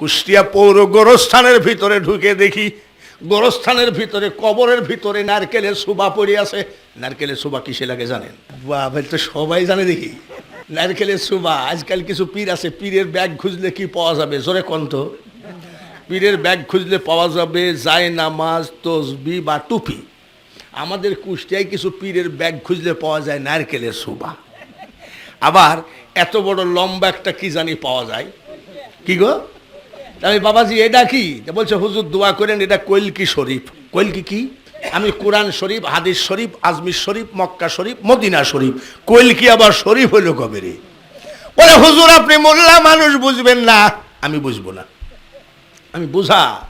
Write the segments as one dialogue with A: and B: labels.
A: কুষ্টিয়া পৌর গোরস্থানের ভিতরে ঢুকে দেখি, গোরস্থানের ভিতরে, কবরের ভিতরে নারকেলের সুবা পড়ে আছে। নারকেলের সুবা কিসে লাগে জানেন? বাবা তো সবাই জানে দেখি। নারকেলের সুবা আজকাল কিছু পীর আছে, পীরের ব্যাগ খুঁজলে কি পাওয়া যাবে? জোরে কন্ত পীরের ব্যাগ খুঁজলে পাওয়া যাবে যায় নামাজ, তসবি বা টুপি। আমাদের কুষ্টিয়ায় কিছু পীরের ব্যাগ খুঁজলে পাওয়া যায় নারকেলের সুবা আবার এত বড় লম্বা একটা কি জানি পাওয়া যায়? কি গো? আমি বাবাজি, এটা কি? বলছে, হুজুর, দোয়া করেন, এটা কৈলকি শরীফ। কৈলকি কি? আমি কোরআন শরীফ, হাদিস শরীফ, আজমির শরীফ, মক্কা শরীফ, মদিনা শরীফ। কৈলকি আবার শরীফ হইল কবে রে? বলে, হুজুর, আপনি মোল্লা মানুষ, বুঝবেন না। আমি বুঝব না। আমি বুঝা।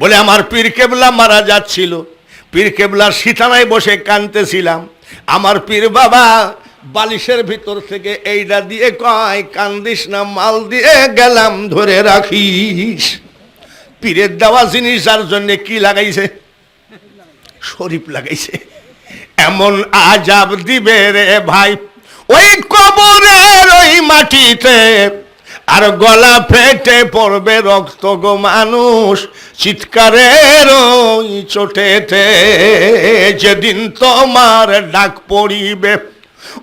A: বলে, আমার পীর কেবলা মারা যাচ্ছিল। পীর কেবলার সীতানায় বসে কানতেছিলাম আমার পীর বাবা বালিশের ভিতর থেকে এইটা দিয়ে কয়, কান্দিস না, মাল দিয়ে গেলাম, ধরে রাখিস। পীরের দেওয়া জিনিস যার জন্য কি লাগাইছে? শরীফ লাগাইছে। এমন আজাব দিবে রে ভাই। ওই কবরের ওই মাটিতে আর গলা ফেটে পড়বে রক্ত গো মানুষ। চিৎকারের ওই চোটেতে যেদিন তোমার ডাক পড়িবে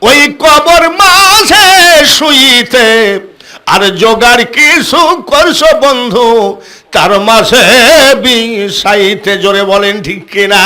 A: ওই কবর মাঝে শুইতে আর জোগাড় কিছু করছ বন্ধু, তার মাঝে বিষাইতে, জোরে বলেন ঠিক কিনা?